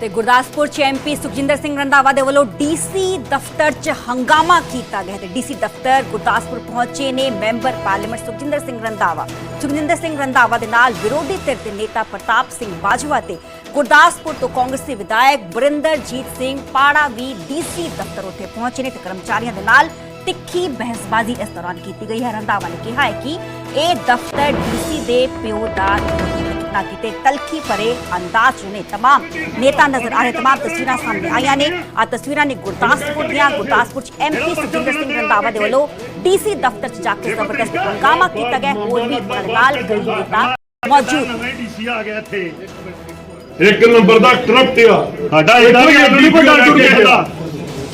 ਤੇ ਗੁਰਦਾਸਪੁਰ ਚ ਐਮਪੀ ਸੁਖਜਿੰਦਰ ਸਿੰਘ ਰੰਧਾਵਾ ਦੇ ਵੱਲੋਂ ਡੀਸੀ ਦਫ਼ਤਰ ਚ ਹੰਗਾਮਾ ਕੀਤਾ ਗਿਆ ਤੇ ਡੀਸੀ ਦਫ਼ਤਰ ਗੁਰਦਾਸਪੁਰ ਪਹੁੰਚੇ ਨੇ ਮੈਂਬਰ ਪਾਰਲੀਮੈਂਟ ਸੁਖਜਿੰਦਰ ਸਿੰਘ ਰੰਧਾਵਾ। ਸੁਖਜਿੰਦਰ ਸਿੰਘ ਰੰਧਾਵਾ ਦੇ ਨਾਲ ਵਿਰੋਧੀ ਧਿਰ ਦੇ ਨੇਤਾ ਪ੍ਰਤਾਪ ਸਿੰਘ ਬਾਜਵਾ ਤੇ ਗੁਰਦਾਸਪੁਰ ਤੋਂ ਕਾਂਗਰਸੀ ਵਿਧਾਇਕ ਬਰਿੰਦਰਜੀਤ ਸਿੰਘ ਪਾੜਾ ਵੀ ਡੀਸੀ ਦਫ਼ਤਰ ਉੱਤੇ ਪਹੁੰਚੇ ਨੇ ਤੇ ਕਰਮਚਾਰੀਆਂ ਦੇ ਨਾਲ ਤਿੱਖੀ ਬਹਿਸਬਾਜ਼ੀ ਇਸ ਦੌਰਾਨ ਕੀਤੀ ਗਈ ਹੈ ਰੰਧਾਵਾ ਨੇ ਕਿਹਾ ਹੈ ਕਿ ਇਹ ਦਫ਼ਤਰ ਡੀਸੀ ਦੇ ਪਿਓ ਦਾ ਨਹੀਂ ਹੈ ਨਾ ਕਿਤੇ ਤਲਖੀ ਭਰੇ ਅੰਦਾਜ਼ 'ਚ ਨੇ तमाम ਨੇਤਾ ਨਜ਼ਰ ਆ ਰਹੇ तमाम ਤਸਵੀਰਾਂ ਸਾਹਮਣੇ ਆਈਆਂ ਨੇ ਆ ਤਸਵੀਰਾਂ ਨੇ ਗੁਰਦਾਸਪੁਰ ਦੀਆਂ ਗੁਰਦਾਸਪੁਰ 'ਚ ਐਮਪੀ ਸੁਖਜਿੰਦਰ ਸਿੰਘ ਰੰਧਾਵਾ ਦੇ ਵੱਲੋਂ ਡੀਸੀ ਦਫ਼ਤਰ 'ਚ ਜਾ ਕੇ ਜ਼ਬਰਦਸਤ ਹੰਗਾਮਾ ਕੀਤਾ ਗਿਆ ਹੋਰ ਵੀ ਉਹਨਾਂ ਦੇ ਨਾਲ ਕਈ ਨੇਤਾ ਮੌਜੂਦ ਨਵੇਂ ਡੀਸੀ ਆ ਗਿਆ ਇੱਥੇ ਇੱਕ ਨੰਬਰ ਦਾ ਕਰਪਟ ਆ ਸਾਡਾ ਇਹਦਾ ਵੀ ਨਹੀਂ ਕੋਈ ਡਰ ਡੁਰ ਗਿਆ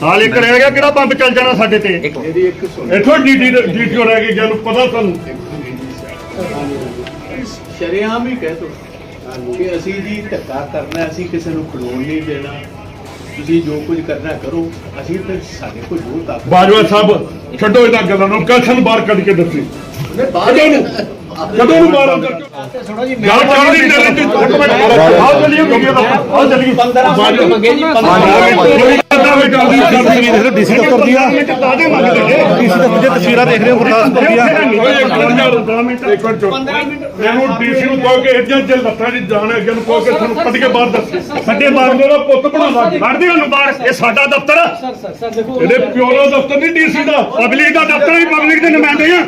ਸਾਲ ਇੱਕ ਰਹਿ ਗਿਆ ਕਿਹੜਾ ਬੰਬ ਚੱਲ ਜਾਣਾ ਸਾਡੇ ਤੇ? ਇਹਦੀ ਇੱਕ ਸੁਣ। ਇੱਥੋਂ ਡੀਟੀ ਡੀਟੀਓ ਰਹਿ ਗਈ ਜਾਨੂੰ ਪਤਾ ਤੁਹਾਨੂੰ ਸ਼ਰੇਆਮ ਹੀ ਕਹਿ ਤੋ ਕਿ ਅਸੀਂ ਜੀ ਧੱਕਾ ਕਰਨਾ ਅਸੀਂ ਕਿਸੇ ਨੂੰ ਖਲੋਣ ਨਹੀਂ ਦੇਣਾ। ਤੁਸੀਂ ਜੋ ਕੁਝ ਕਰਨਾ ਕਰੋ ਅਸੀਂ ਤੇ ਸਾਡੇ ਕੋਲ ਜੋ ਤਾਕਤ ਬਾਜਵਾ ਸਾਹਿਬ ਛੱਡੋ ਇਹਨਾਂ ਗੱਲਾਂ ਨੂੰ ਕਲਸ਼ਨ ਬਾਹਰ ਕੱਢ ਕੇ ਦੱਸੀ। ਨੇ ਬਾਹਰ ਕਦੋਂ ਨੂੰ? ਕਦੋਂ ਨੂੰ ਬਾਹਰ ਕਰਕੇ ਥੋੜਾ ਜੀ ਗੱਲ ਚੱਲਦੀ ਚੱਲਦੀ ਇੱਕ ਮਿੰਟ। ਆਓ ਚੱਲੀਏ ਵੀਡੀਓ ਦਾ ਆਓ ਚੱਲੀਏ। 15 ਮਿੰਟ ਮੰਗੇ ਜੀ 15 ਡੀਸੀ ਦਫ਼ਤਰ ਦੀਆਂ ਦਾਦੇ ਮੰਗਦੇ ਡੀਸੀ ਦਫ਼ਤਰ ਦੀਆਂ ਤਸਵੀਰਾਂ ਦੇਖ ਰਹੇ ਹੋ ਗੁਰਦਾਸਪੁਰ ਦੀਆਂ। ਮੈਨੂੰ ਡੀਸੀ ਨੂੰ ਕਹੋ ਕਿ ਇੱਦਾਂ ਜੇ ਲੱਤਾਂ ਦੀ ਜਾਣ ਹੈ ਅੱਗੇ ਨੂੰ ਕਹੋ ਕਿ ਤੁਹਾਨੂੰ ਕੱਢ ਕੇ ਬਾਹਰ ਦੱਸ। ਸਾਡੇ ਬਾਹਰ ਮੇਰਾ ਪੁੱਤ ਬਣਾ ਕੱਢਦੇ ਉਹਨੂੰ ਬਾਹਰ। ਇਹ ਸਾਡਾ ਦਫ਼ਤਰ। ਸਰ ਸਰ ਸਰ ਦੇਖੋ ਇਹਦੇ ਪਿਓ ਦਾ ਦਫ਼ਤਰ ਨਹੀਂ ਡੀਸੀ ਦਾ। ਪਬਲਿਕ ਦਾ ਦਫ਼ਤਰ ਵੀ ਪਬਲਿਕ ਦੇ ਨੁਮਾਇੰਦੇ ਆ।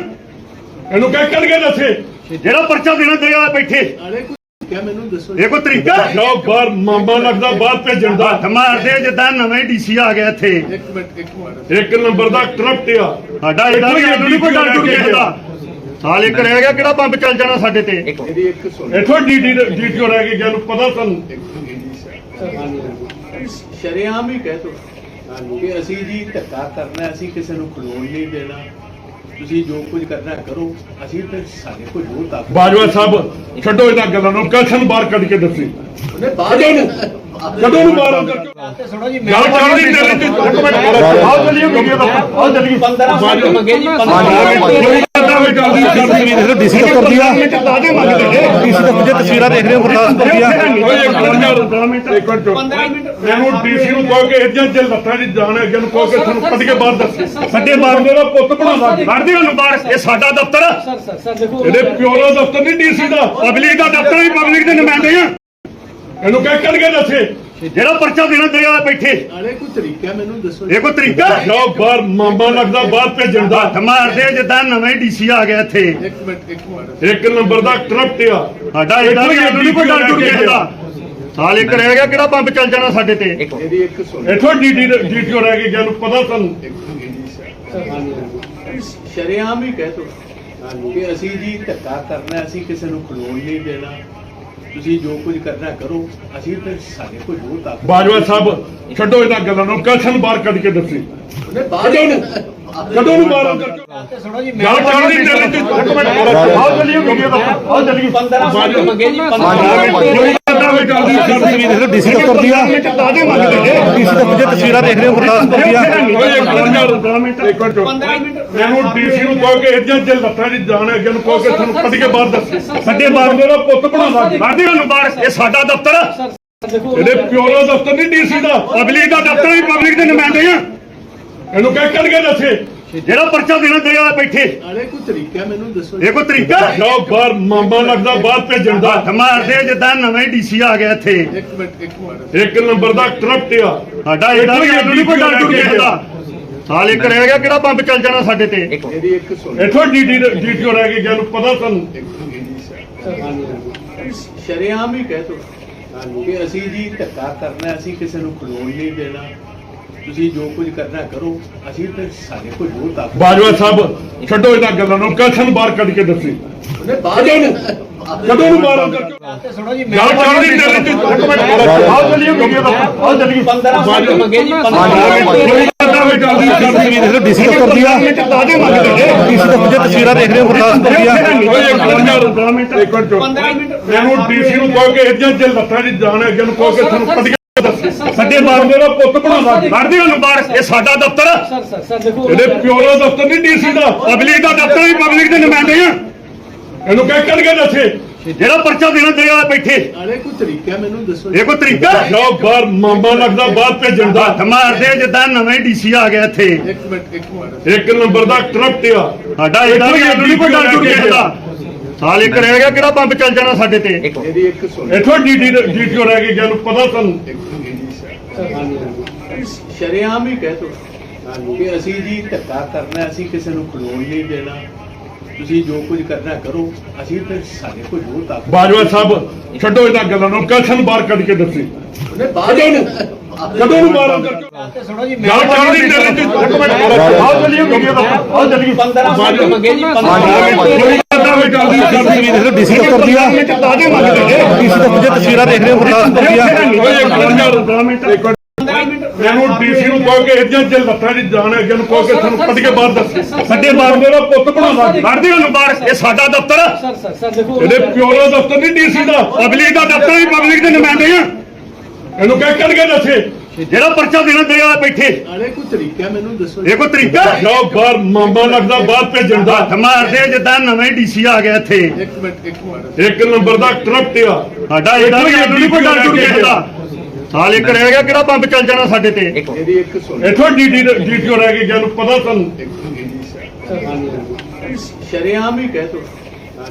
ਇਹਨੂੰ ਕਹਿ ਕੱਢ ਕੇ ਦੱਸੇ। ਜਿਹੜਾ ਪਰਚਾ ਦੇਣਾ ਦੇ ਆ ਬੈਠੇ। ਕਿਆ ਮੈਨੂੰ ਦੱਸੋ ਇਹ ਕੋਈ ਤਰੀਕਾ ਲਓ ਬਾਹਰ ਮਾਮਾ ਲੱਗਦਾ ਬਾਹਰ ਭੇਜਣ ਦਾ। ਹੱਥ ਮਾਰਦੇ ਜਿੱਦਾਂ ਨਵੇਂ ਡੀਸੀ ਆ ਗਿਆ ਇੱਥੇ। ਇੱਕ ਮਿੰਟ ਇੱਕ ਮਿੰਟ। ਇੱਕ ਨੰਬਰ ਦਾ ਕਰਪਟ ਆ। ਸਾਡਾ ਇਹਦਾ ਵੀ ਨਹੀਂ ਕੋਈ ਡਰ ਡੁਰ ਗਿਆ ਸਾਲ ਇੱਕ ਰਹਿ ਗਿਆ ਕਿਹੜਾ ਬੰਬ ਚੱਲ ਜਾਣਾ ਸਾਡੇ ਤੇ? ਇਹਦੀ ਇੱਕ ਸੁਣ। ਇੱਥੋਂ ਡੀਟੀ ਡੀਟੀਓ ਰਹਿ ਗਈ ਜਾਨੂੰ ਪਤਾ ਤੁਹਾਨੂੰ ਸ਼ਰੇਆਮ ਹੀ ਕਹਿ ਤੋ ਕਿ ਅਸੀਂ ਜੀ ਧੱਕਾ ਕਰਨਾ ਅਸੀਂ ਕਿਸੇ ਨੂੰ ਖਲੋਣ ਨਹੀਂ ਦੇਣਾ। ਤੁਸੀਂ ਜੋ ਕੁਝ ਕਰਨਾ ਕਰੋ ਅਸੀਂ ਤੇ ਸਾਡੇ ਕੋਲ ਜੋ ਤਾਕਤ ਬਾਜਵਾ ਸਾਹਿਬ ਛੱਡੋ ਇਹਨਾਂ ਗੱਲਾਂ ਨੂੰ ਕਲਸ਼ਨ ਬਾਹਰ ਕੱਢ ਕੇ ਦੱਸੀ। ਨੇ ਬਾਹਰ ਕਦੋਂ ਨੂੰ ਬਾਹਰ ਕਰਕੇ ਥੋੜਾ ਜੀ ਗੱਲ ਚੱਲਦੀ ਚੱਲਦੀ ਇੱਕ ਮਿੰਟ ਆਓ ਚੱਲੀਏ ਵੀਡੀਓ ਦਾ। ਆਓ ਚੱਲੀਏ। 15 ਮਿੰਟ ਮੰਗੇ ਜੀ 15 ਡੀਸੀ ਦਫ਼ਤਰ ਦੀਆਂ ਦਾਦੇ ਮੰਗਦੇ ਡੀਸੀ ਦਫ਼ਤਰ ਦੀਆਂ ਤਸਵੀਰਾਂ ਦੇਖ ਰਹੇ ਹੋ ਗੁਰਦਾਸਪੁਰ ਦੀਆਂ। ਮੈਨੂੰ ਡੀਸੀ ਨੂੰ ਕਹੋ ਕਿ ਇੱਦਾਂ ਜੇ ਲੱਤਾਂ ਦੀ ਜਾਣ ਹੈ ਅੱਗੇ ਨੂੰ ਕਹੋ ਕਿ ਤੁਹਾਨੂੰ ਕੱਢ ਕੇ ਬਾਹਰ ਦੱਸ। ਸਾਡੇ ਬਾਹਰ ਮੇਰਾ ਪੁੱਤ ਬਣਾ ਕੱਢਦੇ ਉਹਨੂੰ ਬਾਹਰ। ਇਹ ਸਾਡਾ ਦਫ਼ਤਰ ਆ। ਸਰ ਸਰ ਸਰ ਦੇਖੋ ਇਹਦੇ ਪਿਓ ਦਾ ਦਫ਼ਤਰ ਨਹੀਂ ਡੀਸੀ ਦਾ। ਪਬਲਿਕ ਦਾ ਦਫ਼ਤਰ ਵੀ ਪਬਲਿਕ ਦੇ ਨੁਮਾਇੰਦੇ ਆ। ਇਹਨੂੰ ਕਹਿ ਕੱਢ ਕੇ ਦੱਸੇ। ਜਿਹੜਾ ਪਰਚਾ ਦੇਣਾ ਦੇ ਆ ਬੈਠੇ। ਅਰੇ ਕੋਈ ਤਰੀਕਾ ਮੈਨੂੰ ਦੱਸੋ। ਇਹ ਕੋਈ ਤਰੀਕਾ? ਲਓ ਬਾਹਰ ਮਾਮਾ ਲੱਗਦਾ ਬਾਹਰ ਭੇਜਣ ਦਾ। ਹੱਥ ਮਾਰਦੇ ਜਿੱਦਾਂ ਨਵੇਂ ਡੀਸੀ ਆ ਗਿਆ ਇੱਥੇ। ਇੱਕ ਮਿੰਟ ਇੱਕ ਮਿੰਟ। ਇੱਕ ਨੰਬਰ ਦਾ ਕਰਪਟ ਆ। ਸਾਡਾ ਇਹਦਾ ਵੀ ਨਹੀਂ ਕੋਈ ਡਰ ਡੁਰ ਸਾਲ ਇੱਕ ਰਹਿ ਗਿਆ ਕਿਹੜਾ ਬੰਬ ਚੱਲ ਜਾਣਾ ਸਾਡੇ ਤੇ? ਇਹਦੀ ਇੱਕ ਸੁਣ। ਇੱਥੋਂ ਡੀਟੀ ਡੀਟੀਓ ਰਹਿ ਗਈ ਜਾਨੂੰ ਪਤਾ ਤੁਹਾਨੂੰ ਸ਼ਰੇਆਮ ਹੀ ਕਹਿ ਤੋ ਕਿ ਅਸੀਂ ਜੀ ਧੱਕਾ ਕਰਨਾ ਅਸੀਂ ਕਿਸੇ ਨੂੰ ਖਲੋਣ ਨਹੀਂ ਦੇਣਾ। ਤੁਸੀਂ ਜੋ ਕੁਝ ਕਰਨਾ ਕਰੋ ਅਸੀਂ ਤੇ ਸਾਡੇ ਕੋਲ ਜੋ ਤਾਕਤ ਬਾਜਵਾ ਸਾਹਿਬ ਛੱਡੋ ਇਹਨਾਂ ਗੱਲਾਂ ਨੂੰ ਕਲਸ਼ਨ ਬਾਹਰ ਕੱਢ ਕੇ ਦੱਸੀ। ਕਦੋਂ ਨੂੰ ਕਦੋਂ ਨੂੰ ਬਾਹਰ ਕਰਕੇ ਗੱਲ ਚੱਲਦੀ ਚੱਲਦੀ ਇੱਕ ਮਿੰਟ ਆਓ ਚੱਲੀਏ ਵੀਡੀਓ ਦਾ ਆਓ ਚੱਲੀਏ। 15 ਮਿੰਟ ਮੰਗੇ ਜੀ 15 ਡੀਸੀ ਦਫ਼ਤਰ ਦੀਆਂ ਦਾਦੇ ਮੰਗਦੇ ਡੀਸੀ ਦਫ਼ਤਰ ਦੀਆਂ ਤਸਵੀਰਾਂ ਦੇਖ ਰਹੇ ਹੋ ਗੁਰਦਾਸਪੁਰ ਦੀਆਂ। ਮੈਨੂੰ ਡੀਸੀ ਨੂੰ ਕਹੋ ਕਿ ਇੱਦਾਂ ਜੇ ਲੱਤਾਂ ਦੀ ਜਾਣ ਹੈ ਅੱਗੇ ਨੂੰ ਕਹੋ ਕਿ ਤੁਹਾਨੂੰ ਕੱਢ ਕੇ ਬਾਹਰ ਦੱਸ ਸਾਡੇ ਬਾਹਰ ਮੇਰਾ ਪੁੱਤ ਬਣਾ ਕੱਢਦੇ ਉਹਨੂੰ ਬਾਹਰ। ਇਹ ਸਾਡਾ ਦਫ਼ਤਰ ਇਹਦੇ ਪਿਓ ਦਾ ਦਫ਼ਤਰ ਨਹੀਂ ਡੀਸੀ ਦਾ। ਪਬਲਿਕ ਦਾ ਦਫ਼ਤਰ ਪਬਲਿਕ ਦੇ ਨੁਮਾਇੰਦੇ ਆ। ਇਹਨੂੰ ਕਹਿ ਕੱਢ ਕੇ ਦੱਸੇ। ਜਿਹੜਾ ਪਰਚਾ ਦੇਣਾ ਦੇ ਆ ਬੈਠੇ। ਅਰੇ ਕੋਈ ਤਰੀਕਾ ਮੈਨੂੰ ਦੱਸੋ। ਇਹ ਕੋਈ ਤਰੀਕਾ? ਲਓ ਬਾਹਰ ਮਾਮਾ ਲੱਗਦਾ ਬਾਹਰ ਭੇਜਣ ਦਾ। ਹੱਥ ਮਾਰਦੇ ਜਿੱਦਾਂ ਨਵੇਂ ਡੀਸੀ ਆ ਗਿਆ ਇੱਥੇ। ਇੱਕ ਮਿੰਟ ਇੱਕ ਮਿੰਟ। ਇੱਕ ਨੰਬਰ ਦਾ ਕਰਪਟ ਆ। ਸਾਡਾ ਇਹਦਾ ਵੀ ਨਹੀਂ ਕੋਈ ਡਰ ਡੁਰ ਸਾਲ ਇੱਕ ਰਹਿ ਗਿਆ ਕਿਹੜਾ ਬੰਬ ਚੱਲ ਜਾਣਾ ਸਾਡੇ ਤੇ? ਇਹਦੀ ਇੱਕ ਸੁਣ। ਇੱਥੋਂ ਡੀਟੀ ਡੀਟੀਓ ਰਹਿ ਗਈ ਜਾਨੂੰ ਪਤਾ ਤੁਹਾਨੂੰ ਸ਼ਰੇਆਮ ਹੀ ਕਹਿ ਤੋ ਕਿ ਅਸੀਂ ਜੀ ਧੱਕਾ ਕਰਨਾ ਅਸੀਂ ਕਿਸੇ ਨੂੰ ਖਲੋਣ ਨਹੀਂ ਦੇਣਾ। ਤੁਸੀਂ ਜੋ ਕੁਝ ਕਰਨਾ ਕਰੋ ਅਸੀਂ ਤੇ ਸਾਡੇ ਕੋਲ ਜੋ ਤਾਕਤ ਬਾਜਵਾ ਸਾਹਿਬ ਛੱਡੋ ਇਹਨਾਂ ਗੱਲਾਂ ਨੂੰ ਕਲਸ਼ਨ ਬਾਹਰ ਕੱਢ ਕੇ ਦੱਸੀ? ਨੇ ਬਾਹਰ ਕਦੋਂ ਨੂੰ? ਬਾਹਰ ਕਰਕੇ ਥੋੜਾ ਜੀ ਗੱਲ ਚੱਲਦੀ ਚੱਲਦੀ ਇੱਕ ਮਿੰਟ ਆਓ ਚੱਲੀਏ ਵੀਡੀਓ ਦਾ ਆਓ ਚੱਲੀਏ। 15 ਮਿੰਟ ਮੰਗੇ ਜੀ 15 ਡੀਸੀ ਦਫ਼ਤਰ ਦੀਆਂ ਦਾਦੇ ਮੰਗਦੇ ਡੀਸੀ ਦਫ਼ਤਰ ਦੀਆਂ ਤਸਵੀਰਾਂ ਦੇਖ ਰਹੇ ਹੋ ਗੁਰਦਾਸਪੁਰ ਦੀਆਂ ਮੈਨੂੰ ਡੀਸੀ ਨੂੰ ਕਹੋ ਕਿ ਇੱਦਾਂ ਜੇ ਲੱਤਾਂ ਦੀ ਜਾਣ ਹੈ ਅੱਗੇ ਨੂੰ ਕਹੋ ਕਿ ਤੁਹਾਨੂੰ ਕੱਢ ਕੇ ਦੱਸ ਸਾਡੇ ਬਾਹਰ ਮੇਰਾ ਪੁੱਤ ਬਣਾ ਕੱਢਦੇ ਉਹਨੂੰ ਬਾਹਰ ਇਹ ਸਾਡਾ ਦਫ਼ਤਰ। ਆ। ਸਰ ਸਰ ਸਰ ਦੇਖੋ ਇਹਦੇ ਪਿਓ ਦਾ ਦਫ਼ਤਰ ਨਹੀਂ ਡੀਸੀ ਦਾ। ਪਬਲਿਕ ਦਾ ਦਫ਼ਤਰ ਵੀ ਪਬਲਿਕ ਦੇ ਨੁਮਾਇੰਦੇ ਆ। ਇਹਨੂੰ ਕਹਿ ਕੱਢ ਕੇ ਦੱਸੇ ਜਿਹੜਾ ਪਰਚਾ ਦੇਣਾ ਦੇ ਆ ਬੈਠੇ। ਨਾਲੇ ਕੋਈ ਤਰੀਕਾ ਮੈਨੂੰ ਦੱਸੋ ਇਹ ਕੋਈ ਤਰੀਕਾ ਜਾਓ ਬਾਹਰ ਮਾਮਾ ਲੱਗਦਾ ਬਾਹਰ ਭੇਜਣ ਦਾ। ਹੱਥ ਮਾਰਦੇ ਜਿੱਦਾਂ ਨਵੇਂ ਡੀਸੀ ਆ ਗਿਆ ਇੱਥੇ। ਇੱਕ ਮਿੰਟ ਇੱਕ ਮਿੰਟ। ਇੱਕ ਨੰਬਰ ਦਾ ਕਰਪਟ ਆ। ਸਾਡਾ ਇਹਦਾ ਵੀ ਪਟਾ ਟੁੱਟ ਗਿਆ। ਸਾਲ ਇੱਕ ਰਹਿ ਗਿਆ ਕਿਹੜਾ ਬੰਬ ਚੱਲ ਜਾਣਾ ਸਾਡੇ ਤੇ? ਮੇਰੀ ਇੱਕ ਸੁਣ। ਇੱਥੋਂ ਡੀਟੀ ਡੀਟੀਓ ਰਹਿ ਗਈ ਜਾਨੂੰ ਪਤਾ ਤੁਹਾਨੂੰ ਸ਼ਰਿਆਮ ਹੀ ਕਹਿ ਤੋ ਕਿ ਅਸੀਂ ਜੀ ਧੱਕਾ ਕਰਨਾ ਅਸੀਂ ਕਿਸੇ ਨੂੰ ਖਲੋਣ ਨਹੀਂ ਦੇਣਾ। ਤੁਸੀਂ ਜੋ ਕੁਝ ਕਰਨਾ ਕਰੋ ਅਸੀਂ ਤੇ ਸਾਡੇ ਕੋਲ ਜੋ ਤਾਕਤ ਬਾਜਵਾ ਸਾਹਿਬ ਛੱਡੋ ਇਹਨਾਂ ਗੱਲਾਂ ਨੂੰ ਕਸ਼ਨ ਬਾਹਰ ਕੱਢ ਕੇ ਦੱਸੀ। ਉਹਨੇ ਬਾਹਰ ਕਦੋਂ ਨੂੰ ਕਦੋਂ ਨੂੰ ਬਾਹਰ ਕਰਕੇ ਸੁਣੋ ਜੀ ਗੱਲ ਚੱਲ ਰਹੀ ਤੇਰੇ ਚ ਇੱਕ ਮਿੰਟ ਆਓ ਚੱਲੀਏ ਵੀਡੀਓ ਦਾ ਆਓ ਚੱਲੀਏ। 15 ਮਿੰਟ ਮੰਗੇ ਜੀ 15 ਮਿੰਟ ਡੀਸੀ ਦਫ਼ਤਰ ਦੀਆਂ ਤਾਜ਼ੇ ਮੰਗਦੇ ਨੇ ਡੀਸੀ ਦਫ਼ਤਰ ਦੀਆਂ ਤਸਵੀਰਾਂ ਦੇਖ ਰਹੇ ਹੋ ਗੁਰਦਾਸਪੁਰ ਦੀਆਂ। ਮੈਨੂੰ ਡੀਸੀ ਨੂੰ ਕਹੋ ਕਿ ਇੱਜਾਂ ਚ ਲੱਤਾਂ ਦੀ ਜਾਣ ਹੈ ਜਨ ਕਹੋ ਕਿ ਤੁਹਾਨੂੰ ਕੱਢ ਕੇ ਬਾਹਰ ਦੱਸ। ਸਾਡੇ ਬਾਹਰ ਮੇਰਾ ਪੁੱਤ ਬਣਾਉਂਦਾ ਕੱਢਦੇ ਉਹਨੂੰ ਬਾਹਰ। ਇਹ ਸਾਡਾ ਦਫ਼ਤਰ ਆ। ਸਰ ਸਰ ਸਰ ਦੇਖੋ ਇਹਦੇ ਪਿਓ ਦਾ ਦਫ਼ਤਰ ਨਹੀਂ ਡੀਸੀ ਦਾ। ਪਬਲਿਕ ਦਾ ਦਫ਼ਤਰ ਹੀ ਪਬਲਿਕ ਦੇ ਨੁਮਾਇੰਦੇ ਆ। ਇਹਨੂੰ ਕਹਿ ਕੱਢ ਕੇ ਦੱਸੇ। ਜਿਹੜਾ ਪਰਚਾ ਦੇਣਾ ਦੇ ਆ ਬੈਠੇ। ਨਾਲੇ ਕੋਈ ਤਰੀਕਾ ਮੈਨੂੰ ਦੱਸੋ। ਇਹ ਕੋਈ ਤਰੀਕਾ ਜਾਓ ਬਾਹਰ ਮਾਮਾ ਲੱਗਦਾ ਬਾਹਰ ਭੇਜਣ ਦਾ। ਹੱਥ ਮਾਰਦੇ ਜਿੱਦਾਂ ਨਵੇਂ ਡੀਸੀ ਆ ਗਿਆ ਇੱਥੇ। ਇੱਕ ਮਿੰਟ ਇੱਕ ਮਿੰਟ। ਇੱਕ ਨੰਬਰ ਦਾ ਕਰਪਟ ਆ। ਸਾਡਾ ਇਹਦਾ ਵੀ ਅੱਡ ਨਹੀਂ ਪਟਾ ਟੁੱਟ ਗਿਆ ਸਾਲ ਇੱਕ ਰਹਿ ਗਿਆ ਕਿਹੜਾ ਬੰਬ ਚੱਲ ਜਾਣਾ ਸਾਡੇ ਤੇ? ਮੇਰੀ ਇੱਕ ਸੁਣ। ਇੱਥੋਂ ਡੀਟੀ ਡੀਟੀਓ ਰਹਿ ਗਈ ਜਾਨੂੰ ਪਤਾ ਤੁਹਾਨੂੰ ਸ਼ਰਿਆਮ ਹੀ ਕਹਿ ਤੋ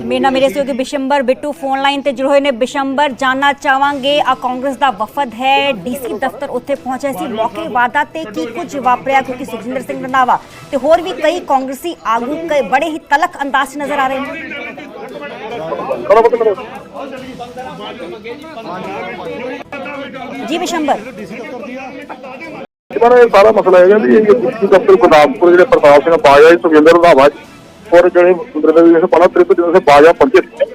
ਮੇਰੇ ਨਾਲ ਮੇਰੇ ਸਹਿਯੋਗੀ ਬਿਸ਼ੰਬਰ ਬਿੱਟੂ ਫੋਨ ਲਾਈਨ ਤੇ ਜੁੜੇ ਹੋਏ ਨੇ। ਬਿਸ਼ੰਬਰ, ਜਾਨਣਾ ਚਾਹਾਂਗੇ, ਆ ਕਾਂਗਰਸ ਦਾ ਵਫਦ ਹੈ। ਡੀਸੀ ਦਫ਼ਤਰ ਉੱਥੇ ਪਹੁੰਚਿਆ ਸੀ। ਮੌਕੇ ਵਾਰਦਾਤ ਤੇ ਕੀ ਕੁਝ ਵਾਪਰਿਆ, ਕਿਉਂਕਿ ਸੁਖਜਿੰਦਰ ਸਿੰਘ ਰੰਧਾਵਾ ਤੇ ਹੋਰ ਵੀ ਕਈ ਕਾਂਗਰਸੀ ਆਗੂ ਕਈ ਬੜੇ ਹੀ ਤਲਖ ਅੰਦਾਜ਼ ਨਜ਼ਰ ਆ ਰਹੇ ਨੇ। ਜੀ ਬਿਸ਼ੰਬਰ। ਇਹਨਾਂ ਦਾ ਸਾਰਾ ਮਸਲਾ ਹੈਗਾ ਵੀ ਇਹ ਦਫ਼ਤਰ ਗੁਰਦਾਸਪੁਰ, ਜਿਹੜੇ ਪ੍ਰਤਾਪ ਸਿੰਘ ਬਾਜਵਾ ਜੀ ਸੁਖਿੰਦਰ ਰੰਧਾਵਾ ਔਰ ਜਿਹੜੇ ਗੁਰਦੇਵ ਜੀ ਪਾਲਾ ਤ੍ਰਿਪ ਜਿਹਨਾਂ ਸੇ ਬਾਜਵਾ ਪਹੁੰਚੇ ਸੀ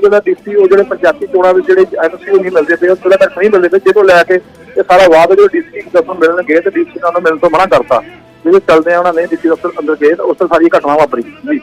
ਜਿਹੜਾ ਡੀਸੀ ਉਹ ਜਿਹੜੇ ਪੰਚਾਇਤੀ ਚੋਣਾਂ ਵਿੱਚ ਜਿਹੜੇ ਐਮਸੀਓ ਨਹੀਂ ਮਿਲਦੇ ਪਏ, ਉਹ ਥੋੜਾ ਤੱਕ ਨਹੀਂ ਮਿਲਦੇ ਪਏ, ਜਿਹਨੂੰ ਲੈ ਕੇ ਇਹ ਸਾਰਾ ਵਾਅਦਾ ਜੋ ਡੀਸੀ ਦਫ਼ਤਰ ਮਿਲਣ ਤੇ ਡੀਸੀ ਨਾਲ ਮਿਲਣ ਤੋਂ ਮਨਾ ਕਰਤਾ ਜਿਹੜੇ ਚੱਲਦੇ ਆ, ਉਹਨਾਂ ਨੇ ਡੀਸੀ ਦਫ਼ਤਰ ਅੰਦਰ ਗਏ ਤਾਂ ਉਸ ਤੋਂ ਸਾਰੀ ਘਟਨਾ ਵਾਪਰੀ। ਜੀ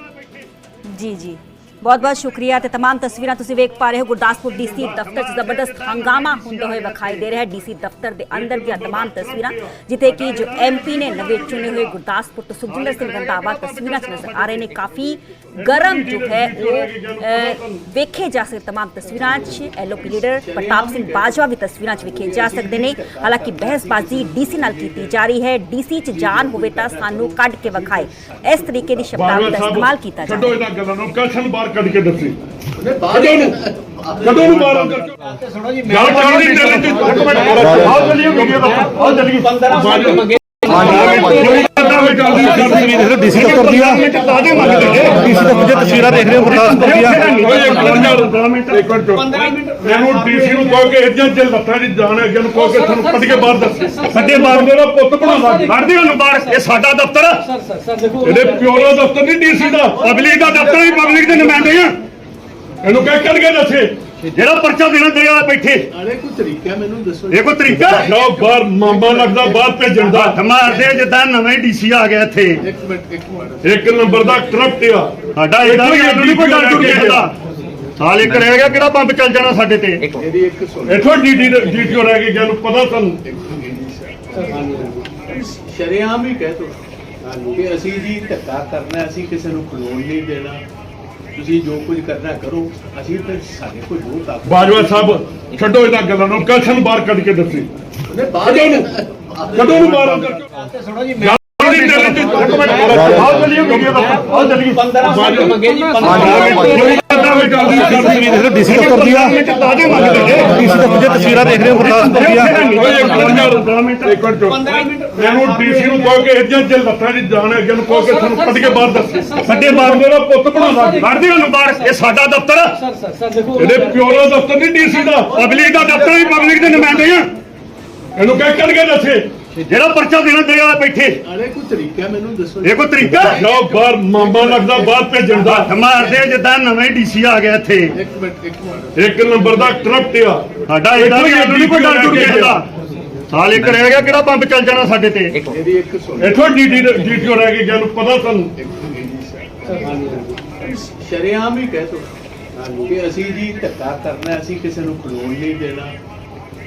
ਜੀ ਜੀ। ਬਹੁਤ ਬਹੁਤ ਸ਼ੁਕਰੀਆ ਤੇ तमाम ਤਸਵੀਰਾਂ ਤੁਸੀਂ ਵੇਖ ਪਾ ਰਹੇ ਹੋ ਗੁਰਦਾਸਪੁਰ ਡੀਸੀ ਦਫ਼ਤਰ 'ਚ ਜ਼ਬਰਦਸਤ ਹੰਗਾਮਾ ਹੁੰਦੇ ਹੋਏ ਵਿਖਾਈ ਦੇ ਰਿਹਾ ਹੈ ਡੀਸੀ ਦਫ਼ਤਰ ਦੇ ਅੰਦਰ ਦੀਆਂ तमाम ਤਸਵੀਰਾਂ ਜਿੱਥੇ ਕਿ ਜੋ ਐਮਪੀ ਨੇ ਨਵੇਂ ਚੁਣੇ ਹੋਏ ਗੁਰਦਾਸਪੁਰ ਤੋਂ ਸੁਖਜਿੰਦਰ ਸਿੰਘ ਰੰਧਾਵਾ ਤਸਵੀਰਾਂ 'ਚ ਨਜ਼ਰ ਆ ਰਹੇ ਨੇ ਕਾਫੀ ਗਰਮ ਜੋ ਹੈ ਉਹ ਅਹ, ਵੇਖੇ ਜਾ ਸਕਦੇ तमाम ਤਸਵੀਰਾਂ 'ਚ ਐਲਓਪੀ ਲੀਡਰ ਪ੍ਰਤਾਪ ਸਿੰਘ ਬਾਜਵਾ ਵੀ ਤਸਵੀਰਾਂ 'ਚ ਵੇਖੇ ਜਾ ਸਕਦੇ ਨੇ ਹਾਲਾਂਕਿ ਬਹਿਸਬਾਜ਼ੀ ਡੀਸੀ ਨਾਲ ਕੀਤੀ ਜਾ ਰਹੀ ਹੈ ਡੀਸੀ 'ਚ ਜਾਨ ਹੋਵੇ ਤਾਂ ਸਾਨੂੰ ਕੱਢ ਕੇ ਵਿਖਾਏ ਇਸ ਤਰੀਕੇ ਦੀ ਸ਼ਬਦਾਵਲੀ ਦਾ ਇਸਤੇਮਾਲ ਕੀਤਾ ਜਾ ਛੱਡੋ ਇਹਨਾਂ ਗੱਲਾਂ ਨੂੰ ਕਸ਼ਨ ਬਾਹਰ ਕੱਢ ਕੇ ਦੱਸੀ ਉਹਨੇ ਬਾਹਰ ਕਦੋਂ ਨੂੰ ਕਦੋਂ ਨੂੰ ਬਾਹਰ ਕਰਕੇ ਸੁਣੋ ਜੀ ਗੱਲ ਚੱਲ ਰਹੀ ਤੇਰੇ ਚ ਇੱਕ ਮਿੰਟ ਆਓ ਚੱਲੀਏ ਵੀਡੀਓ ਦਾ ਆਓ ਚੱਲੀਏ 15 ਮਿੰਟ ਮੰਗੇ ਡੀਸੀ ਦਫ਼ਤਰ ਦੀਆਂ ਡੀਸੀ ਦਫ਼ਤਰ ਦੀਆਂ ਤਸਵੀਰਾਂ ਦੇਖ ਰਹੇ ਹੋ ਗੁਰਦਾਸਪੁਰ ਦੀਆਂ ਮੈਨੂੰ ਡੀਸੀ ਨੂੰ ਕਹੋ ਕਿ ਇੱਜਾਂ ਚ ਲੱਤਾਂ ਦੀ ਜਾਣ ਹੈ ਜਨ ਕਹੋ ਕਿ ਤੁਹਾਨੂੰ ਕੱਢ ਕੇ ਬਾਹਰ ਦੱਸ ਸਾਡੇ ਬਾਹਰ ਮੇਰਾ ਪੁੱਤ ਬਣਾਉਂਦਾ ਕੱਢਦੇ ਉਹਨੂੰ ਬਾਹਰ ਇਹ ਸਾਡਾ ਦਫ਼ਤਰ ਆ। ਸਰ ਸਰ ਸਰ ਇਹਦੇ ਪਿਓ ਦਾ ਦਫ਼ਤਰ ਨਹੀਂ ਡੀਸੀ ਦਾ ਪਬਲਿਕ ਦਾ ਦਫ਼ਤਰ ਹੀ ਪਬਲਿਕ ਦੇ ਨੁਮਾਇੰਦੇ ਆ ਇਹਨੂੰ ਕਹਿ ਕੱਢ ਕੇ ਦੱਸੇ ਜਿਹੜਾ ਪਰਚਾ ਦੇਣਾ ਦੇ ਆ ਬੈਠੇ। ਨਾਲੇ ਕੋਈ ਤਰੀਕਾ ਮੈਨੂੰ ਦੱਸੋ। ਇਹ ਕੋਈ ਤਰੀਕਾ? ਜਾਓ ਬਾਹਰ ਮਾਮਾ ਲੱਗਦਾ ਬਾਹਰ ਭੇਜਣ ਦਾ। ਹੱਥ ਮਾਰਦੇ ਜਿੱਦਾਂ ਨਵੇਂ ਡੀਸੀ ਆ ਗਿਆ ਇੱਥੇ। ਇੱਕ ਮਿੰਟ ਇੱਕ ਮਿੰਟ। ਇੱਕ ਨੰਬਰ ਦਾ ਕਰਪਟ ਆ। ਸਾਡਾ ਇਹਦਾ ਵੀ ਨਹੀਂ ਪਟਾ ਟੁੱਟ ਗਿਆ। ਸਾਲ ਇੱਕ ਰਹਿ ਗਿਆ ਕਿਹੜਾ ਬੰਬ ਚੱਲ ਜਾਣਾ ਸਾਡੇ ਤੇ? ਇੱਕ ਸੁਣ। ਇੱਥੋਂ ਡੀਟੀ ਡੀਟੀਓ ਰਹਿ ਗਈ ਜਾਨੂੰ ਪਤਾ ਤੁਹਾਨੂੰ ਸ਼ਰਿਆਮ ਹੀ ਕਹਿ ਤੋ ਕਿ ਅਸੀਂ ਜੀ ਧੱਕਾ ਕਰਨਾ ਅਸੀਂ ਕਿਸੇ ਨੂੰ ਖਲੋਣ ਨਹੀਂ ਦੇਣਾ। ਤੁਸੀਂ ਜੋ ਕੁਝ ਕਰਨਾ ਕਰੋ ਅਸੀਂ ਤੇ ਸਾਡੇ ਕੋਲ ਜੋ ਤਾਕਤ ਬਾਜਵਾ ਸਾਹਿਬ ਛੱਡੋ ਇਹਨਾਂ ਗੱਲਾਂ ਨੂੰ ਕਸ਼ਨ ਬਾਹਰ ਕੱਢ ਕੇ ਦੱਸੀ। ਕਦੋਂ ਨੂੰ ਕਦੋਂ ਨੂੰ ਬਾਹਰ ਕਰਕੇ ਸੁਣੋ ਜੀ ਆਓ ਚੱਲੀਏ ਵੀਡੀਓ ਦਾ ਆਓ ਚੱਲੀਏ 15 ਮਿੰਟ ਮੰਗੇ ਜੀ 15 ਡੀਸੀ ਦਫ਼ਤਰ ਦੀਆਂ ਤਾਜ਼ੇ ਮੰਗਦੇ ਨੇ ਡੀਸੀ ਦਫ਼ਤਰ ਦੀਆਂ ਤਸਵੀਰਾਂ ਦੇਖ ਰਹੇ ਹੋ ਗੁਰਦਾਸਪੁਰ ਦੀਆਂ। ਮੈਨੂੰ ਡੀਸੀ ਨੂੰ ਕਹੋ ਕਿ ਇੱਜਾਂ ਚ ਲੱਤਾਂ ਦੀ ਜਾਣ ਹੈ ਜਨ ਕਹੋ ਕਿ ਤੁਹਾਨੂੰ ਕੱਢ ਕੇ ਬਾਹਰ ਦੱਸ। ਸਾਡੇ ਬਾਹਰ ਮੇਰਾ ਪੁੱਤ ਬਣਾਉਂਦਾ ਕੱਢਦੇ ਉਹਨੂੰ ਬਾਹਰ। ਇਹ ਸਾਡਾ ਦਫ਼ਤਰ ਆ। ਸਰ ਸਰ ਸਰ ਦੇਖੋ ਇਹਦੇ ਪਿਓ ਦਾ ਦਫ਼ਤਰ ਨਹੀਂ ਡੀਸੀ ਦਾ। ਪਬਲਿਕ ਦਾ ਦਫ਼ਤਰ ਹੀ ਪਬਲਿਕ ਦੇ ਨੁਮਾਇੰਦੇ ਆ। ਇਹਨੂੰ ਕਹਿ ਕੱਢ ਕੇ ਦੱਸੇ। ਜਿਹੜਾ ਪਰਚਾ ਦੇਣਾ ਦੇ ਆ ਬੈਠੇ। ਨਾਲੇ ਕੋਈ ਤਰੀਕਾ ਮੈਨੂੰ ਦੱਸੋ ਇਹ ਕੋਈ ਤਰੀਕਾ? ਬਾਹਰ ਮਾਮਾ ਲੱਗਦਾ ਬਾਹਰ ਭੇਜਣ ਦਾ। ਮਾਰਦੇ ਜਿੱਦਾਂ ਨਵੇਂ ਡੀਸੀ ਆ ਗਿਆ ਇੱਥੇ। ਇੱਕ ਮਿੰਟ ਇੱਕ ਮਿੰਟ। ਇੱਕ ਨੰਬਰ ਦਾ ਕਰਪਟ ਆ। ਸਾਡਾ ਇਹਦਾ ਵੀ ਅੱਡ ਨਹੀਂ ਪਟਾ ਟੁੱਟ ਗਿਆ ਸਾਲ ਇੱਕ ਰਹਿ ਗਿਆ ਕਿਹੜਾ ਬੰਬ ਚੱਲ ਜਾਣਾ ਸਾਡੇ ਤੇ? ਮੇਰੀ ਇੱਕ ਸੁਣ। ਇੱਥੋਂ ਡੀਟੀ ਡੀਟੀਓ ਰਹਿ ਗਈ ਜਾਨੂੰ ਪਤਾ ਤੁਹਾਨੂੰ ਸ਼ਰਿਆਮ ਹੀ ਕਹਿ ਤੋ ਕਿ ਅਸੀਂ ਜੀ ਧੱਕਾ ਕਰਨਾ ਅਸੀਂ ਕਿਸੇ ਨੂੰ ਖਲੋਣ ਨਹੀਂ ਦੇਣਾ।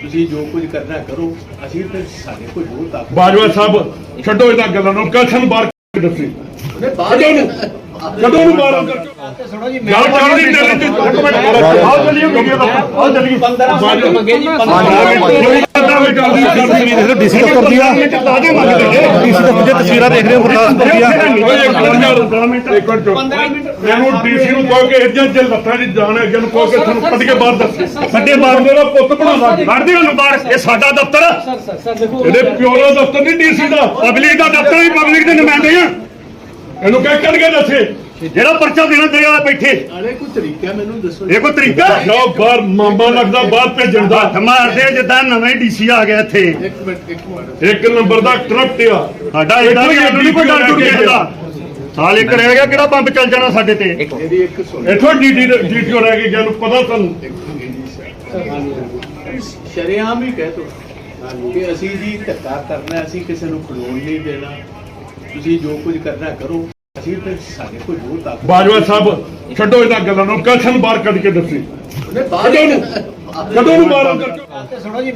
ਤੁਸੀਂ ਜੋ ਕੁਝ ਕਰਨਾ ਕਰੋ ਅਸੀਂ ਤੇ ਸਾਡੇ ਕੋਲ ਜੋ ਤਾਕਤ ਬਾਜਵਾ ਸਾਹਿਬ ਛੱਡੋ ਇਹਨਾਂ ਗੱਲਾਂ ਨੂੰ ਕਸ਼ਨ ਬਾਹਰ ਕੇ ਦੱਸੀ। ਕਦੋਂ ਨੂੰ ਕਦੋਂ ਨੂੰ ਬਾਹਰ। ਚੱਲਦੀ ਇੱਕ ਮਿੰਟ ਆਓ ਚੱਲੀਏ ਵੀਡੀਓ ਦਾ ਆਓ ਚੱਲੀਏ 15 ਮਿੰਟ ਮੰਗੇ ਜੀ 15 ਮਿੰਟ। ਚੱਲਦੀ ਚੱਲਦੀ ਡੀਸੀ ਦਫ਼ਤਰ ਦੀਆਂ ਤਾਜ਼ੇ ਮੰਗਦੇ ਨੇ ਡੀਸੀ ਦਫ਼ਤਰ ਦੀਆਂ ਤਸਵੀਰਾਂ ਦੇਖ ਰਹੇ ਹੋ ਗੁਰਦਾਸਪੁਰ ਦੀਆਂ ਇੱਕ ਮਿੰਟ ਮੈਨੂੰ ਡੀਸੀ ਨੂੰ ਕਹੋ ਕਿ ਇੱਜਾਂ ਜੇ ਲੱਤਾਂ ਦੀ ਜਾਣ ਹੈ ਅੱਗੇ ਨੂੰ ਕਹੋ ਕਿ ਤੁਹਾਨੂੰ ਕੱਢ ਕੇ ਬਾਹਰ ਦੱਸ। ਸਾਡੇ ਬਾਹਰ ਮੇਰਾ ਪੁੱਤ ਬਣਾਵਾ ਕੱਢਦੇ ਉਹਨੂੰ ਬਾਹਰ। ਇਹ ਸਾਡਾ ਦਫ਼ਤਰ ਇਹਦੇ ਪਿਓ ਦਾ ਦਫ਼ਤਰ ਨਹੀਂ ਡੀਸੀ ਦਾ। ਪਬਲਿਕ ਦਾ ਦਫ਼ਤਰ ਪਬਲਿਕ ਦੇ ਨੁਮਾਇੰਦੇ ਆ। ਇਹਨੂੰ ਕਹਿ ਕੱਢ ਕੇ ਦੱਸੇ। ਜਿਹੜਾ ਪਰਚਾ ਦੇਣਾ ਦੇ ਆ ਬੈਠੇ। ਨਾਲੇ ਕੋਈ ਤਰੀਕਾ ਮੈਨੂੰ ਦੱਸੋ। ਇਹ ਕੋਈ ਤਰੀਕਾ ਲਓ ਬਾਹਰ ਮਾਮਾ ਲੱਗਦਾ ਬਾਹਰ ਭੇਜਣ ਦਾ। ਮਾਰਦੇ ਜਿੱਦਾਂ ਨਵੇਂ ਡੀਸੀ ਆ ਗਿਆ ਇੱਥੇ। ਇੱਕ ਮਿੰਟ ਇੱਕ ਮਿੰਟ। ਇੱਕ ਨੰਬਰ ਦਾ ਕਰਪਟ ਆ। ਸਾਡਾ ਇਹਦਾ ਵੀ ਅੱਡ ਨਹੀਂ ਕੋਈ ਡਰ ਡੁਰ ਕਿਸੇ ਦਾ ਸਾਲ ਇੱਕ ਰਹਿ ਗਿਆ ਕਿਹੜਾ ਬੰਬ ਚੱਲ ਜਾਣਾ ਸਾਡੇ ਤੇ? ਮੇਰੀ ਇੱਕ ਸੁਣ। ਇੱਥੋਂ ਡੀਟੀ ਡੀਟੀਓ ਰਹਿ ਗਈ ਜਾਨੂੰ ਪਤਾ ਤੁਹਾਨੂੰ ਸ਼ਰਿਆਮ ਹੀ ਕਹਿ ਤੋ ਕਿ ਅਸੀਂ ਜੀ ਧੱਕਾ ਕਰਨਾ ਅਸੀਂ ਕਿਸੇ ਨੂੰ ਖਲੋਣ ਨਹੀਂ ਦੇਣਾ। ਤੁਸੀਂ ਜੋ ਕੁਝ ਕਰਨਾ ਕਰੋ। ਤੇ ਸਾਡੇ ਤਾਕਤ ਬਾਜਵਾ ਸਾਹਿਬ ਛੱਡੋ ਇਹਨਾਂ ਗੱਲਾਂ ਨੂੰ ਕਲਸ਼ਨ ਬਾਹਰ ਕੱਢ ਕੇ ਦੱਸੀ। ਬਾਹਰ ਕਦੋਂ ਨੂੰ ਬਾਹਰ ਅੰਦਰ।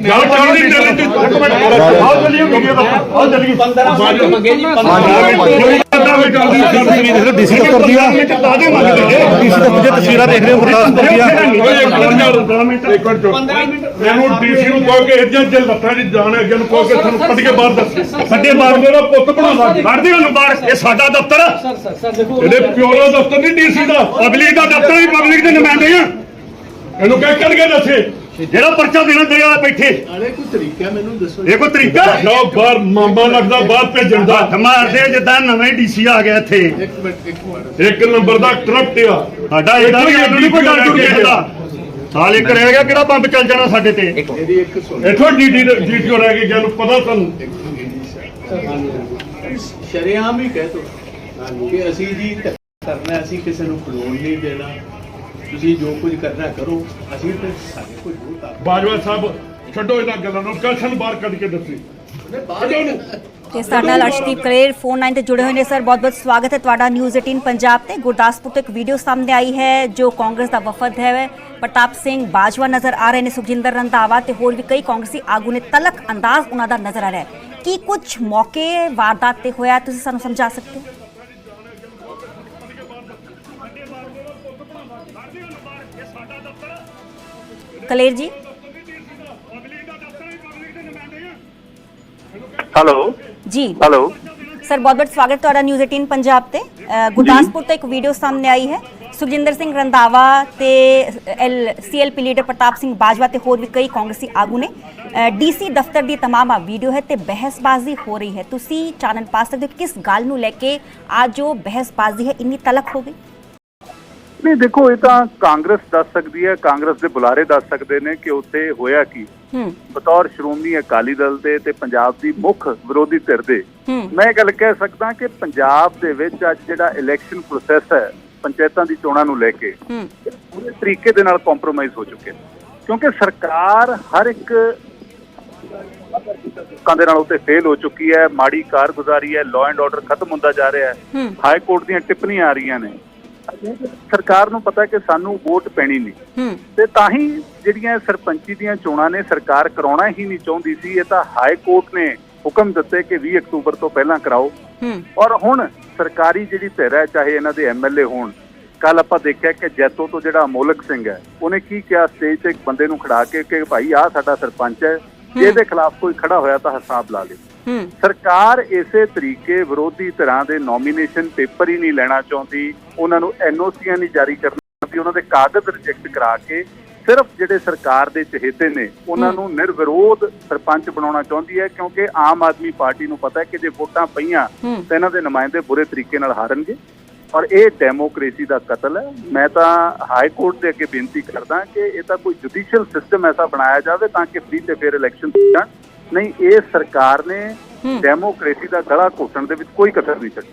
ਗੱਲ ਚੱਲਦੀ ਚੱਲਦੀ ਇੱਕ ਮਿੰਟ ਆਓ ਚੱਲੀਏ ਵੀਡੀਓ ਦਾ ਆਓ ਚੱਲੀਏ। 15 ਮਿੰਟ ਮੰਗੇ ਜੀ 15 ਮਿੰਟ ਚੱਲਦੀ ਚੱਲਦੀ ਡੀਸੀ ਦਫ਼ਤਰ ਦੀਆਂ ਡੀਸੀ ਦਫ਼ਤਰ ਦੀਆਂ ਤਸਵੀਰਾਂ ਦੇਖ ਰਹੇ ਹੋ ਗੁਰਦਾਸਪੁਰ ਦੀਆਂ ਮੈਨੂੰ ਡੀਸੀ ਨੂੰ ਕਹੋ ਕਿ ਇੱਜਾਂ ਜੇ ਲੱਤਾਂ ਦੀ ਜਾਣ ਅੱਗੇ ਨੂੰ ਕਹੋ ਕਿ ਤੁਹਾਨੂੰ ਕੱਢ ਕੇ ਬਾਹਰ ਦੱਸ ਸਾਡੇ ਬਾਹਰ ਮੇਰਾ ਪੁੱਤ ਬਣਾਉਣਾ ਕੱਢਦੇ ਉਹਨੂੰ ਬਾਹਰ ਇਹ ਸਾਡਾ ਦਫ਼ਤਰ ਇਹਦੇ ਪਿਓ ਦਾ ਦਫ਼ਤਰ ਨਹੀਂ ਡੀਸੀ ਦਾ ਪਬਲਿਕ ਦਾ ਦਫ਼ਤਰ ਵੀ ਪਬਲਿਕ ਦੇ ਨੁਮਾਇੰਦੇ ਆ ਇਹਨੂੰ ਕਹਿ ਕੱਢ ਕੇ ਦੱਸੇ। ਜਿਹੜਾ ਪਰਚਾ ਦੇਣਾ ਦੇ ਆ ਬੈਠੇ। ਨਾਲੇ ਕੋਈ ਤਰੀਕਾ ਮੈਨੂੰ ਦੱਸੋ। ਇਹ ਕੋਈ ਤਰੀਕਾ? ਲਓ ਬਾਹਰ ਮਾਮਾ ਲੱਗਦਾ ਬਾਹਰ ਭੇਜਣ ਦਾ। ਮਾਰਦੇ ਜਿੱਦਾਂ ਨਵੇਂ ਡੀਸੀ ਆ ਗਿਆ ਇੱਥੇ। ਇੱਕ ਮਿੰਟ ਇੱਕ ਮਿੰਟ। ਇੱਕ ਨੰਬਰ ਦਾ ਕਰਪਟ ਆ। ਸਾਡਾ ਇਹਦਾ ਵੀ ਅੱਡ ਨਹੀਂ ਕੋਈ ਡਰ ਡੁਰ ਕਿਸੇ ਦਾ ਸਾਲ ਇੱਕ ਰਹਿ ਗਿਆ ਕਿਹੜਾ ਬੰਬ ਚੱਲ ਜਾਣਾ ਸਾਡੇ ਤੇ? ਮੇਰੀ ਇੱਕ ਸੁਣ। ਇੱਥੋਂ ਡੀਟੀ ਡੀਟੀਓ ਰਹਿ ਗਈ ਜਾਨੂੰ ਪਤਾ ਤੁਹਾਨੂੰ ਸ਼ਰਿਆਮ ਹੀ ਕਹਿ ਤੋ ਕਿ ਅਸੀਂ ਜੀ ਕਰਨਾ ਅਸੀਂ ਕਿਸੇ ਨੂੰ ਖਲੋਣ ਨਹੀਂ ਦੇਣਾ। ਤੁਸੀਂ ਜੋ ਕੁਝ ਕਰਨਾ ਕਰੋ ਅਸੀਂ ਤੇ ਸਾਡੇ ਕੋਲ ਜੋ ਤਾਕਤ ਬਾਜਵਾ ਸਾਹਿਬ ਛੱਡੋ ਇਹਨਾਂ ਗੱਲਾਂ ਨੂੰ ਕਲਸ਼ਨ ਬਾਹਰ ਕੱਢ ਕੇ ਦੱਸੀ। ਤੇ ਸਾਡੇ ਨਾਲ ਅਰਸ਼ਦੀਪ ਕਲੇਰ ਫੋਨ ਲਾਈਨ ਤੇ ਜੁੜੇ ਹੋਏ ਨੇ ਸਰ ਬਹੁਤ-ਬਹੁਤ ਸਵਾਗਤ ਹੈ ਤੁਹਾਡਾ ਨਿਊਜ਼ 18 ਪੰਜਾਬ ਤੇ। ਗੁਰਦਾਸਪੁਰ ਤੋਂ ਇੱਕ ਵੀਡੀਓ ਸਾਹਮਣੇ ਆਈ ਹੈ ਜੋ ਕਾਂਗਰਸ ਦਾ ਵਫਦ ਹੈ। ਪ੍ਰਤਾਪ ਸਿੰਘ ਬਾਜਵਾ ਨਜ਼ਰ ਆ ਰਹੇ ਨੇ ਸੁਖਜਿੰਦਰ ਰੰਧਾਵਾ ਤੇ ਹੋਰ ਵੀ ਕਈ ਕਾਂਗਰਸੀ ਆਗੂ ਨੇ ਤਲਕ ਅੰਦਾਜ਼ ਉਹਨਾਂ ਦਾ ਨਜ਼ਰ ਆ ਰਿਹਾ ਹੈ। ਕੀ ਕੁਝ ਮੌਕੇ ਵਾਰਦਾਤ ਤੇ ਹੋਇਆ ਤੁਸੀਂ ਸਾਨੂੰ ਸਮਝਾ ਸਕਦੇ ਹੋ? ਕਲੇਰ ਜੀ। ਹੈਲੋ। ਜੀ। ਹੈਲੋ। ਸਰ ਬਹੁਤ ਬਹੁਤ ਸਵਾਗਤ ਤੁਹਾਡਾ ਨਿਊਜ਼ 18 ਪੰਜਾਬ ਤੇ। ਗੁਰਦਾਸਪੁਰ ਤੋਂ ਇੱਕ ਵੀਡੀਓ ਸਾਹਮਣੇ ਆਈ ਹੈ। ਸੁਖਜਿੰਦਰ ਸਿੰਘ ਰੰਧਾਵਾ ਤੇ L CLP leader Partap Singh Bajwa ਤੇ ਹੋਰ ਵੀ ਕਈ ਕਾਂਗਰਸੀ ਆਗੂ ਨੇ। ਡੀਸੀ ਦਫ਼ਤਰ ਦੀ ਤਮਾਮ ਆ ਵੀਡੀਓ ਹੈ ਤੇ ਬਹਿਸਬਾਜ਼ੀ ਹੋ ਰਹੀ ਹੈ। ਤੁਸੀਂ ਚਾਨਣ ਪਾ ਸਕਦੇ ਕਿਸ ਗੱਲ ਨੂੰ ਲੈ ਕੇ ਅੱਜ ਜੋ ਬਹਿਸਬਾਜ਼ੀ ਹੈ? ਇੰਨੀ ਤਲਕ ਹੋ ਗਈ। ਨਹੀਂ ਦੇਖੋ ਇਹ ਤਾਂ ਕਾਂਗਰਸ ਦੱਸ ਸਕਦੀ ਹੈ ਕਾਂਗਰਸ ਦੇ ਬੁਲਾਰੇ ਦੱਸ ਸਕਦੇ ਨੇ ਕਿ ਉੱਥੇ ਹੋਇਆ ਕੀ। ਹੂੰ। ਬਤੌਰ ਸ਼੍ਰੋਮਣੀ ਅਕਾਲੀ ਦਲ ਦੇ ਤੇ ਪੰਜਾਬ ਦੀ ਮੁੱਖ ਵਿਰੋਧੀ ਧਿਰ ਦੇ। ਮੈਂ ਇਹ ਗੱਲ ਕਹਿ ਸਕਦਾ ਕਿ ਪੰਜਾਬ ਦੇ ਵਿੱਚ ਅੱਜ ਜਿਹੜਾ ਇਲੈਕਸ਼ਨ ਪ੍ਰੋਸੈਸ ਹੈ ਪੰਚਾਇਤਾਂ ਦੀ ਚੋਣਾਂ ਨੂੰ ਲੈ ਕੇ ਪੂਰੇ ਤਰੀਕੇ ਦੇ ਨਾਲ ਕੰਪਰੋਮਾਈਜ਼ ਹੋ ਚੁੱਕੇ ਨੇ। ਕਿਉਂਕਿ ਸਰਕਾਰ ਹਰ ਇੱਕ ਲੋਕਾਂ ਦੇ ਨਾਲ ਉੱਤੇ ਫੇਲ ਹੋ ਚੁੱਕੀ ਹੈ ਮਾੜੀ ਕਾਰਗੁਜ਼ਾਰੀ ਹੈ ਲਾਅ ਐਂਡ ਆਰਡਰ ਖਤਮ ਹੁੰਦਾ ਜਾ ਰਿਹਾ ਹੂੰ। ਹਾਈ ਕੋਰਟ ਦੀਆਂ ਟਿੱਪਣੀਆਂ ਆ ਰਹੀਆਂ ਨੇ। ਸਰਕਾਰ ਨੂੰ ਪਤਾ ਕਿ ਸਾਨੂੰ ਵੋਟ ਪੈਣੀ ਨਹੀਂ। ਤੇ ਤਾਂ ਹੀ ਜਿਹੜੀਆਂ ਸਰਪੰਚੀ ਦੀਆਂ ਚੋਣਾਂ ਨੇ ਸਰਕਾਰ ਕਰਾਉਣਾ ਹੀ ਨਹੀਂ ਚਾਹੁੰਦੀ ਸੀ। ਇਹ ਤਾਂ ਹਾਈ ਕੋਰਟ ਨੇ ਹੁਕਮ ਦਿੱਤੇ ਕਿ 20 ਅਕਤੂਬਰ ਤੋਂ ਪਹਿਲਾਂ ਕਰਾਓ। ਔਰ ਹੁਣ ਸਰਕਾਰੀ ਜਿਹੜੀ ਧਿਰ ਹੈ ਚਾਹੇ ਇਹਨਾਂ ਦੇ ਐਮਐਲਏ ਹੋਣ ਕੱਲ ਆਪਾਂ ਦੇਖਿਆ ਕਿ ਜੈਤੋ ਤੋਂ ਜਿਹੜਾ ਅਮੋਲਕ ਸਿੰਘ ਹੈ ਉਹਨੇ ਕੀ ਕਿਹਾ ਸਟੇਜ ਤੇ ਇੱਕ ਬੰਦੇ ਨੂੰ ਖੜਾ ਕੇ ਕਿ ਭਾਈ ਆਹ ਸਾਡਾ ਸਰਪੰਚ ਹੈ ਜੇ ਇਹਦੇ ਖਿਲਾਫ ਕੋਈ ਖੜਾ ਹੋਇਆ ਤਾਂ ਹਿਸਾਬ ਲਾ ਲਿਓ। ਸਰਕਾਰ ਇਸੇ ਤਰੀਕੇ ਵਿਰੋਧੀ ਧਿਰਾਂ ਦੇ ਨੋਮੀਨੇਸ਼ਨ ਪੇਪਰ ਹੀ ਨਹੀਂ ਲੈਣਾ ਚਾਹੁੰਦੀ। ਉਹਨਾਂ ਨੂੰ ਐਨਓਸੀਆਂ ਨਹੀਂ ਜਾਰੀ ਕਰਨਾ ਚਾਹੁੰਦੀ। ਉਹਨਾਂ ਦੇ ਕਾਗਜ਼ ਰਿਜੈਕਟ ਕਰਾ ਕੇ ਸਿਰਫ ਜਿਹੜੇ ਸਰਕਾਰ ਦੇ ਚਹੇਤੇ ਨੇ ਉਹਨਾਂ ਨੂੰ ਨਿਰਵਿਰੋਧ ਸਰਪੰਚ ਬਣਾਉਣਾ ਚਾਹੁੰਦੀ ਹੈ ਕਿਉਂਕਿ ਆਮ ਆਦਮੀ ਪਾਰਟੀ ਨੂੰ ਪਤਾ ਹੈ ਕਿ ਜੇ ਵੋਟਾਂ ਪਈਆਂ। ਤਾਂ ਇਹਨਾਂ ਦੇ ਨੁਮਾਇੰਦੇ ਬੁਰੇ ਤਰੀਕੇ ਨਾਲ ਹਾਰਨਗੇ। ਔਰ ਇਹ ਡੈਮੋਕ੍ਰੇਸੀ ਦਾ ਕਤਲ ਹੈ। ਮੈਂ ਤਾਂ ਹਾਈ ਕੋਰਟ ਦੇ ਅੱਗੇ ਬੇਨਤੀ ਕਰਦਾ ਕਿ ਇਹ ਤਾਂ ਕੋਈ ਜੁਡੀਸ਼ੀਅਲ ਸਿਸਟਮ ਐਸਾ ਬਣਾਇਆ ਜਾਵੇ ਤਾਂ ਕਿ ਫ੍ਰੀ ਤੇ ਫੇਅਰ ਇਲੈਕਸ਼ਨ ਜਾਣ। ਨਹੀਂ ਇਹ ਸਰਕਾਰ ਨੇ। ਡੈਮੋਕ੍ਰੇਸੀ ਦਾ ਗਲਾ ਘੋਟਣ ਦੇ ਵਿੱਚ ਕੋਈ ਕਸਰ ਨਹੀਂ ਛੱਡੀ